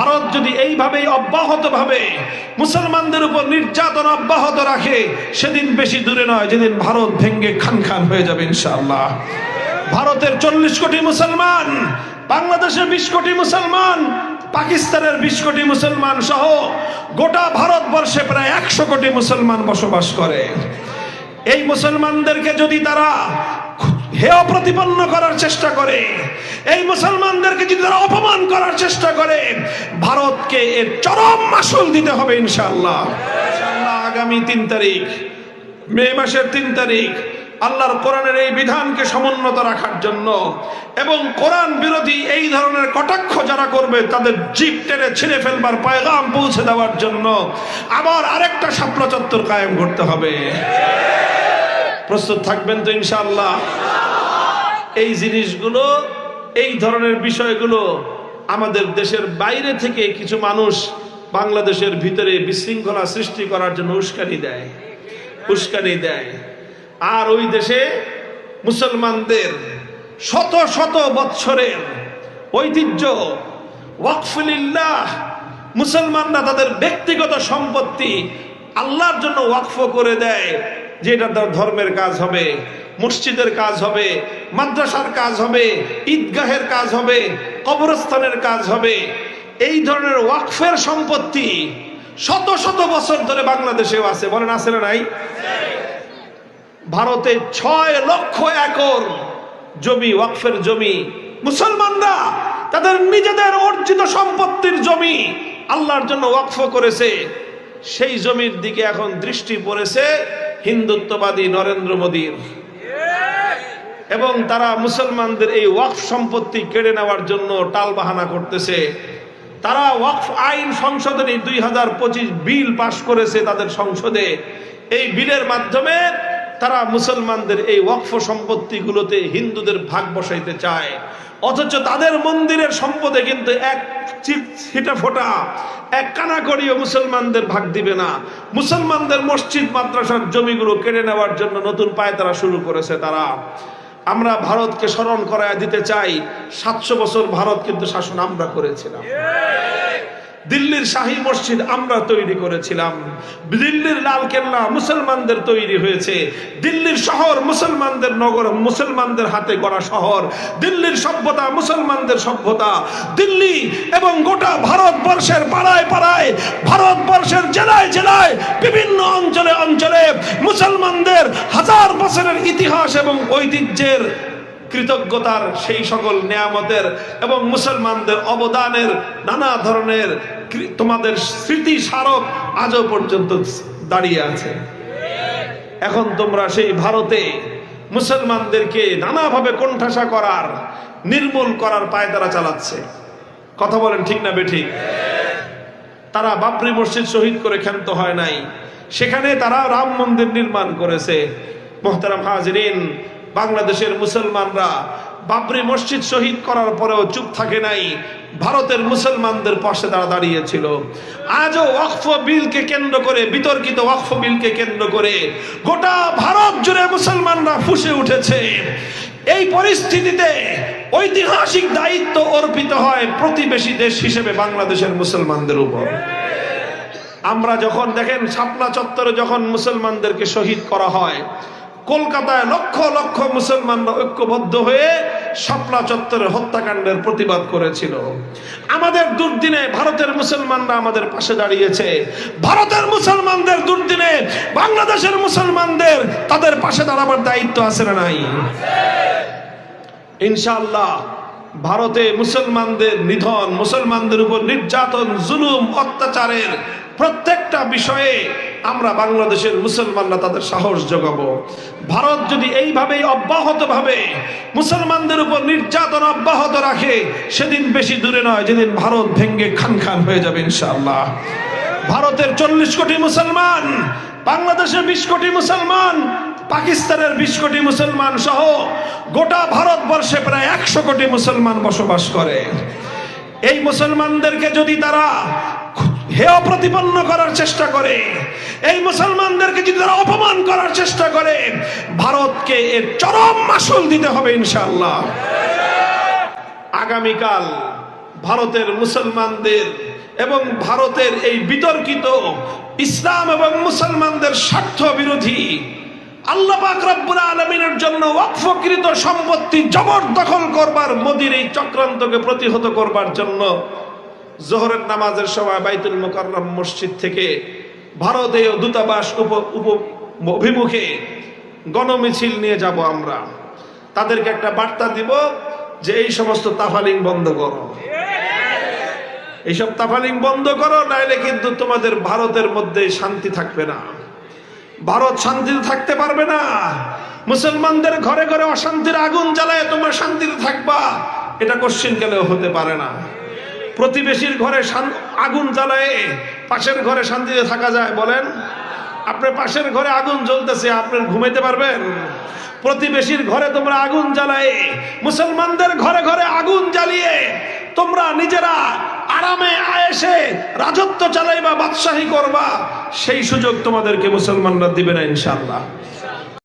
ভারত যদি এইভাবেই অব্যাহত ভাবে মুসলমানদের উপর নির্যাতন অব্যাহত রাখে, সেদিন বেশি দূরে নয়, যেদিন ভারত ভেঙ্গে খান খান হয়ে যাবে ইনশাআল্লাহ। ভারতের চল্লিশ কোটি মুসলমান, বাংলাদেশের বিশ কোটি মুসলমান, পাকিস্তানের বিশ কোটি মুসলমান সহ গোটা ভারতবর্ষে প্রায় একশো কোটি মুসলমান বসবাস করে। এই মুসলমানদেরকে যদি তারা হেয় প্রতিপন্ন করার চেষ্টা করে। এই মুসলমানদেরকে যদি তারা অপমান করার চেষ্টা করে, ভারতকে এর চরম মাসুল দিতে হবে ইনশাআল্লাহ। আগামী তিন তারিখ, মে মাসের তিন তারিখ, আল্লাহর কোরআনের এই বিধানকে সমুন্নত রাখার জন্য এবং কোরআন বিরোধী এই ধরনের কটাক্ষ যারা করবে, তাদের জিপ টেনে ছিঁড়ে ফেলবার পায়গাম পৌঁছে দেওয়ার জন্য আবার আরেকটা শাপলা কায়েম করতে হবে। প্রস্তুত থাকবেন তো ইনশাআল্লাহ। এই জিনিসগুলো, এই ধরনের বিষয়গুলো আমাদের দেশের বাইরে থেকে কিছু মানুষ বাংলাদেশের ভিতরে বিশৃঙ্খলা সৃষ্টি করার জন্য উস্কানি দেয় উস্কানি দেয়। আর ওই দেশে মুসলমানদের শত শত বৎসরের ঐতিহ্য, ওয়াকফুলিল্লাহ, মুসলমানরা তাদের ব্যক্তিগত সম্পত্তি আল্লাহর জন্য ওয়াকফ করে দেয়, যে এটা তার ধর্মের কাজ হবে। মসজিদের কাজ হবে, মাদ্রাসার কাজ হবে, ঈদগাহের কাজ হবে, কবরস্থানের কাজ হবে। এই ধরনের ওয়াকফের সম্পত্তি শত শত বছর ধরে বাংলাদেশেও আছে। বলেন, আছে না নাই? ভারতে ছয় লক্ষ একর জমি, ওয়াকফের জমি। মুসলমানরা তাদের নিজেদের অর্জিত সম্পত্তির জমি আল্লাহর জন্য ওয়াকফ করেছে। সেই জমির দিকে এখন দৃষ্টি পড়েছে হিন্দুত্ববাদী নরেন্দ্র মোদীর। এবং তারা মুসলমানদের এই ওয়াকফ সম্পত্তি কেড়ে নেওয়ার জন্য টালবাহানা করতেছে। তারা ওয়াকফ আইন সংশোধনী দুই হাজার পঁচিশ বিল পাশ করেছে তাদের সংসদে। এই বিলের মাধ্যমে তারা মুসলমানদের এই ওয়াকফ সম্পত্তিগুলোতে হিন্দুদের ভাগ বসাইতে চায়। অথচ তাদের মন্দিরের সম্পদে কিন্তু এক ছিটা ফোটা, এক কানা করিও মুসলমানদের ভাগ দিবে না। মুসলমানদের মসজিদ, মাদ্রাসার জমিগুলো কেড়ে নেওয়ার জন্য নতুন পায় তারা শুরু করেছে তারা। আমরা ভারতকে স্মরণ করায় দিতে চাই, সাতশো বছর ভারত কিন্তু শাসন আমরা করেছিলাম। দিল্লির শাহী মসজিদ আমরা তৈরি করেছিলাম। দিল্লির লাল কেল্লা মুসলমানদের তৈরি হয়েছে। দিল্লির শহর মুসলমানদের নগর, মুসলমানদের হাতে গড়া শহর। দিল্লির সভ্যতা মুসলমানদের সভ্যতা। দিল্লি এবং গোটা ভারতবর্ষের পাড়ায় পাড়ায়, ভারতবর্ষের জেলায় জেলায় বিভিন্ন অঞ্চলে অঞ্চলে মুসলমানদের হাজার বছরের ইতিহাস এবং ঐতিহ্যের কৃতজ্ঞতার সেই সকল নেয়ামতের এবং মুসলমানদের অবদানের নানা ধরনের তোমাদের স্মৃতি স্মারক আজও পর্যন্ত দাঁড়িয়ে আছে। এখন তোমরা সেই ভারতে মুসলমানদেরকে নানাভাবে কোণঠাসা করার, নির্মূল করার পায়তারা চালাচ্ছে। কথা বলেন ঠিক না বেঠিক? তারা বাবরি মসজিদ শহীদ করে ক্ষান্ত হয় নাই। সেখানে তারা রাম মন্দির নির্মাণ করেছে। মোহতারাম হাজরিন, বাংলাদেশের মুসলমানরা বাবরি মসজিদ শহীদ করার পরেও চুপ থাকে নাই। ভারতের মুসলমানদের পাশে তারা দাঁড়িয়েছিল। আজও ওয়াকফ বিলকে কেন্দ্র করে, বিতর্কিত ওয়াকফ বিলকে কেন্দ্র করে গোটা ভারত জুড়ে মুসলমানরা ফুসে উঠেছে। এই পরিস্থিতিতে ঐতিহাসিক দায়িত্ব অর্পিত হয় প্রতিবেশী দেশ হিসেবে বাংলাদেশের মুসলমানদের উপর। আমরা যখন দেখেন শাপলা চত্বরে যখন মুসলমানদেরকে শহীদ করা হয় কলকাতায় লক্ষ লক্ষ মুসলমানরা ঐক্যবদ্ধ হয়ে শাপলা চত্বরের হত্যাকাণ্ডের প্রতিবাদ করেছিল। আমাদের দুর্দিনে ভারতের মুসলমানরা আমাদের পাশে দাঁড়িয়েছে। ভারতের মুসলমানদের দুর্দিনে বাংলাদেশের মুসলমানদের তাদের পাশে দাঁড়াবার দায়িত্ব আছে না নাই? ইনশাআল্লাহ, ভারতে মুসলমানদের নিধন, মুসলমানদের উপর নির্যাতন, জুলুম, অত্যাচারের প্রত্যেকটা বিষয়ে আমরা বাংলাদেশের মুসলমানরা তাদের সাহস জোগাবো। ভারত যদি এইভাবেই অব্যাহত ভাবে মুসলমানদের উপর নির্যাতন অব্যাহত রাখে, সেদিন বেশি দূরে নয়, যেদিন ভারত ভেঙ্গে খান খান হয়ে যাবে ইনশাআল্লাহ। ভারতের চল্লিশ কোটি মুসলমান, বাংলাদেশের বিশ কোটি মুসলমান, পাকিস্তানের বিশ কোটি মুসলমান সহ গোটা ভারতবর্ষে প্রায় একশো কোটি মুসলমান বসবাস করে। এই মুসলমানদেরকে যদি তারা হেয় প্রতিপন্ন করার চেষ্টা করে। এই মুসলমানদেরকে যদি তারা অপমান করার চেষ্টা করে, ভারতকে এর চরম মাসুল দিতে হবে ইনশাআল্লাহ। আগামীকাল ভারতের মুসলমানদের এবং ভারতের এই বিতর্কিত ইসলাম এবং মুসলমানদের স্বার্থ বিরোধী আল্লাহ পাক রব্বুল আলমিনের জন্য ওয়াকফকৃত সম্পত্তি জবরদখল করবার, মোদির এই চক্রান্তকে প্রতিহত করবার জন্য জোহরের নামাজের সময় বাইতুল মোকাররম মসজিদ থেকে ভারতীয় দূতাবাস উপ উপ, অভিমুখে গণমিছিল নিয়ে যাব আমরা। তাদেরকে একটা বার্তা দিব যে এই সমস্ত তাফালিং বন্ধ করো। এইসব তাফালিং বন্ধ করো, নাইলে কিন্তু তোমাদের ভারতের মধ্যে শান্তি থাকবে না। ভারত শান্তিতে থাকতে পারবে না। মুসলমানদের ঘরে ঘরে অশান্তির আগুন জ্বালায় তোমরা শান্তিতে থাকবা। এটা কোশ্চিন গেলেও হতে পারে না। প্রতিবেশীর ঘরে আগুন জ্বালায়, পাশের ঘরে শান্তিতে থাকা যায়, বলেন। আপনার পাশের ঘরে আগুন জ্বলতেছে আপনার ঘুমাইতে পারবেন? প্রতিবেশীর ঘরে তোমরা আগুন জ্বালায়, মুসলমানদের ঘরে ঘরে আগুন জ্বালিয়ে তোমরা নিজেরা আরামে, আয়েসে রাজত্ব চালাইবা, বাদশাহী করবা, সেই সুযোগ তোমাদেরকে মুসলমানরা দিবে না ইনশাল্লাহ